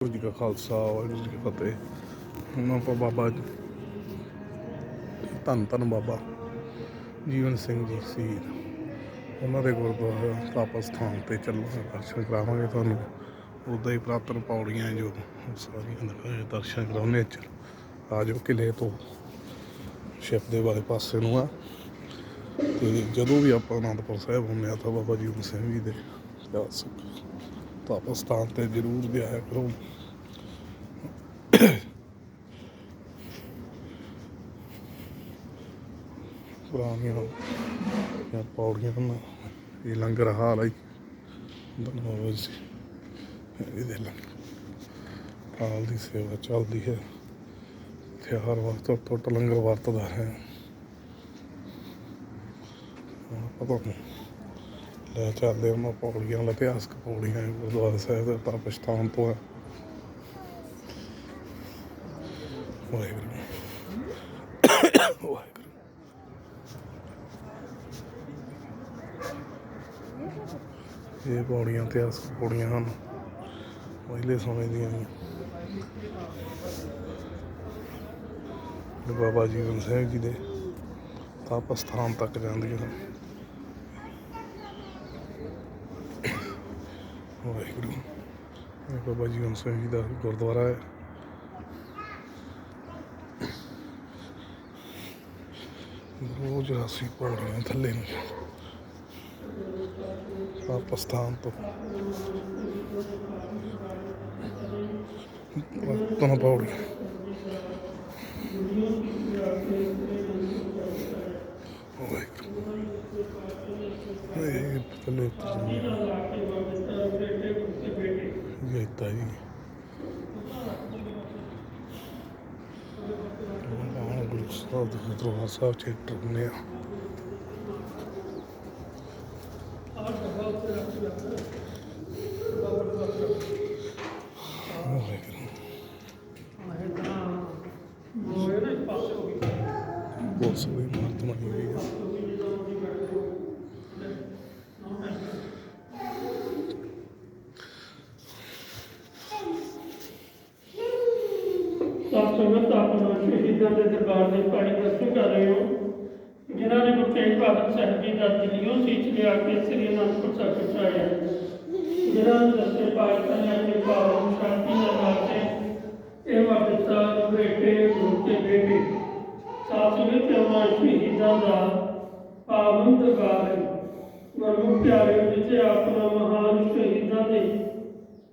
ਵਾਹਿਗੁਰੂ ਜੀ ਕਾ ਖਾਲਸਾ ਵਾਹਿਗੁਰੂ ਜੀ ਕੀ ਫਤਿਹ ਹੁਣ ਆਪਾਂ ਬਾਬਾ ਧੰਨ ਧੰਨ ਬਾਬਾ ਜੀਵਨ ਸਿੰਘ ਜੀ ਸੀ ਉਹਨਾਂ ਦੇ ਗੁਰਦੁਆਰਾ ਤਪ ਸਥਾਨ ਤੇ ਚੱਲਾਂਗੇ ਦਰਸ਼ਨ ਕਰਾਵਾਂਗੇ ਤੁਹਾਨੂੰ ਉਦਾਂ ਹੀ ਪ੍ਰਾਤਨ ਪੌੜੀਆਂ ਜੋ ਸਾਰੀਆਂ ਦਿਖਾਏ ਦਰਸ਼ਨ ਕਰਾਉਣੇ ਚ ਆ ਜਾਓ ਕਿਲੇ ਤੋਂ ਸ਼ਿਪ ਦੇ ਵਾਲੇ ਪਾਸੇ ਨੂੰ ਆ ਤੇ ਜਦੋਂ ਵੀ ਆਪਾਂ ਅਨੰਦਪੁਰ ਸਾਹਿਬ ਹੁੰਦੇ ਆ ਤਾਂ ਬਾਬਾ ਜੀਵਨ ਸਿੰਘ ਜੀ ਦੇ ਇਤਿਹਾਸ ਤਪ ਸਥਾਨ ਤੇ ਜ਼ਰੂਰ ਜਾਇਆ ਕਰੋ ਪੁਰਾਣੀਆਂ ਜਾਂ ਪੌੜੀਆਂ ਹਨ ਇਹ ਲੰਗਰ ਹਾਲ ਹੈ ਧੰਨਵਾਦ ਜੀ। ਇਹਦੇ ਲੰਗਰ ਹਾਲ ਦੀ ਸੇਵਾ ਚੱਲਦੀ ਹੈ। ਇੱਥੇ ਹਰ ਵਕਤ ਟੁੱਟ ਲੰਗਰ ਵਰਤਦਾ ਹੈ। ਹੁਣ ਪਤਾ ਨਹੀਂ ਲੈ ਚੱਲਦੇ ਹਾਂ ਪੌੜੀਆਂ ਵਾਲਾ ਇਤਿਹਾਸਕ ਪੌੜੀਆਂ ਗੁਰਦੁਆਰਾ ਸਾਹਿਬ ਦੇ ਤਪ ਤੋਂ ਹੈ ਵਾਹਿਗੁਰੂ। ਵਾਹਿਗੁਰੂ। ਇਹ ਪੌੜੀਆਂ ਇਤਿਹਾਸਕ ਪੌੜੀਆਂ ਹਨ, ਪਹਿਲੇ ਸਮੇਂ ਦੀਆਂ ਨੇ ਇਹ ਬਾਬਾ ਜੀਵਨ ਸਿੰਘ ਜੀ ਦੇ ਤਪ ਸਥਾਨ ਤੱਕ ਜਾਂਦੀਆਂ ਹਨ। ਵਾਹਿਗੁਰੂ। ਇਹ ਬਾਬਾ ਜੀ ਜੀਵਨ ਸਿੰਘ ਜੀ ਦਾ ਗੁਰਦੁਆਰਾ ਹੈ। ਰੋਜ਼ ਅਸੀਂ ਪੌੜੀਆਂ ਥੱਲੇ ਨੂੰ। ਤਪ ਸਥਾਨ ਤੋਂ। ਤੋਂ ਪੌੜੀ। ਇਹ ਥੱਲੇ ਉੱਤਰ ਜੀ ਆਹ ਗੁਰੂ ਸਾਹਿਬ ਦੇ ਦਰਬਾਰ ਸਾਹਿਬ ਚ ਟਰਨੇ ਆ ਬਹੁਤ ਸੋਹਣੀ ਇਮਾਰਤ ਹੋਈ ਹੈ ਸੰਗਤ ਆਪਣਾ ਸ਼ਹੀਦਾਂ ਦੇ ਦਰਬਾਰ ਦੇ ਪਾਣੀ ਦਰਸ਼ਨ ਕਰ ਰਹੇ ਹੋ। ਜਿਨ੍ਹਾਂ ਨੇ ਗੁਰੂ ਤੇਗ ਬਹਾਦਰ ਸਾਹਿਬ ਜੀ ਦਾ ਦਿੱਲੀੋਂ ਸੀਚ ਲਿਆ ਕੇ ਸ੍ਰੀ ਅਨੰਦਪੁਰ ਸਾਹਿਬ ਪਹੁੰਚਾਇਆ ਜਿਨ੍ਹਾਂ ਨੇ ਦਸਵੇਂ ਪਾਤਸ਼ਾਹ ਨੇ ਪਾਵਨ ਸ਼ਾਂਤੀ ਨਾਲ ਨਾਤੇ ਇਹ ਵਰ ਦਿੱਤਾ ਬੇਟੇ ਗੁਰੂ ਤੇ ਬੇਟੇ, ਸਾਥ ਵਿੱਚ ਉਹਨਾਂ ਸ਼ਹੀਦਾਂ ਦਾ ਪਾਵਨ ਦਰਬਾਰ ਹੈ। ਗੁਰੂ ਪਿਆਰੇ ਵਿੱਚ ਆਪਣਾ ਮਹਾਨ ਸ਼ਹੀਦਾਂ ਦੇ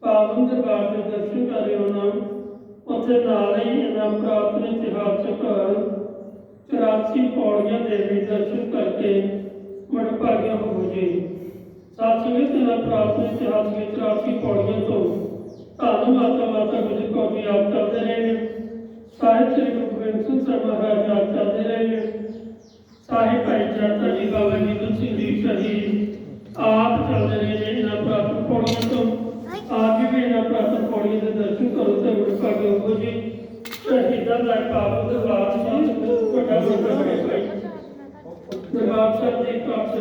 ਪਾਵਨ ਦਰਬਾਰ ਦੇ ਦਰਸ਼ਨ ਕਰ ਰਹੇ ਹੋ ਨਾ ਉੱਥੇ ਨਾਲ ਹੀ ਇਹਨਾਂ ਪ੍ਰਾਪਤ 84 ਪੌੜੀਆਂ ਦੇ ਵੀ ਦਰਸ਼ਨ ਕਰਕੇ ਮਨ ਭਾਗਿਆ ਹੋ ਜੀ ਸਾਥੀਓ ਇਹਨਾਂ ਪ੍ਰਾਪਤ ਇਤਿਹਾਸਕ 84 ਪੌੜੀਆਂ ਤੋਂ ਧੰਨ ਮਾਤਾ ਮਾਤਾ ਗੁਜਰ ਕੌਰ ਜੀ ਆਪ ਚੱਲਦੇ ਰਹੇ। ਨੇ ਸਾਹਿਬ ਸ੍ਰੀ ਗੁਰੂ ਗੋਬਿੰਦ ਸਿੰਘ ਸਾਹਿਬ ਮਹਾਰਾਜ ਆਪ ਚੱਲਦੇ ਰਹੇ। ਨੇ ਸਾਹਿਬ ਭਾਈ ਜਾਤਾ ਜੀ ਬਾਬਾ ਜੀ ਨੂੰ ਸਿੰਘ ਸ਼ਹੀਦ ਆਪ ਚੱਲਦੇ ਰਹੇ ਨੇ ਇਹਨਾਂ ਪ੍ਰਾਪਤ ਪੌੜੀਆਂ ਤੋਂ ਆਪ ਵੀ ਇਹਨਾਂ ਪ੍ਰਾਪਤ ਪੌੜੀਆਂ ਦੇ ਦਰਸ਼ਨ ਕਰੋ ਤੇ ਮੁੜ ਭਾਗੇ ਹੋ ਜੀ ਦਾ ਪਾਵਨ ਦਰਬਾਰ ਜੀ ਵੱਡਾ ਵੱਡਾ ਹੈ ਭਾਈ ਦਰਬਾਰ ਸਾਹਿਬ ਦੀ ਕਾਪ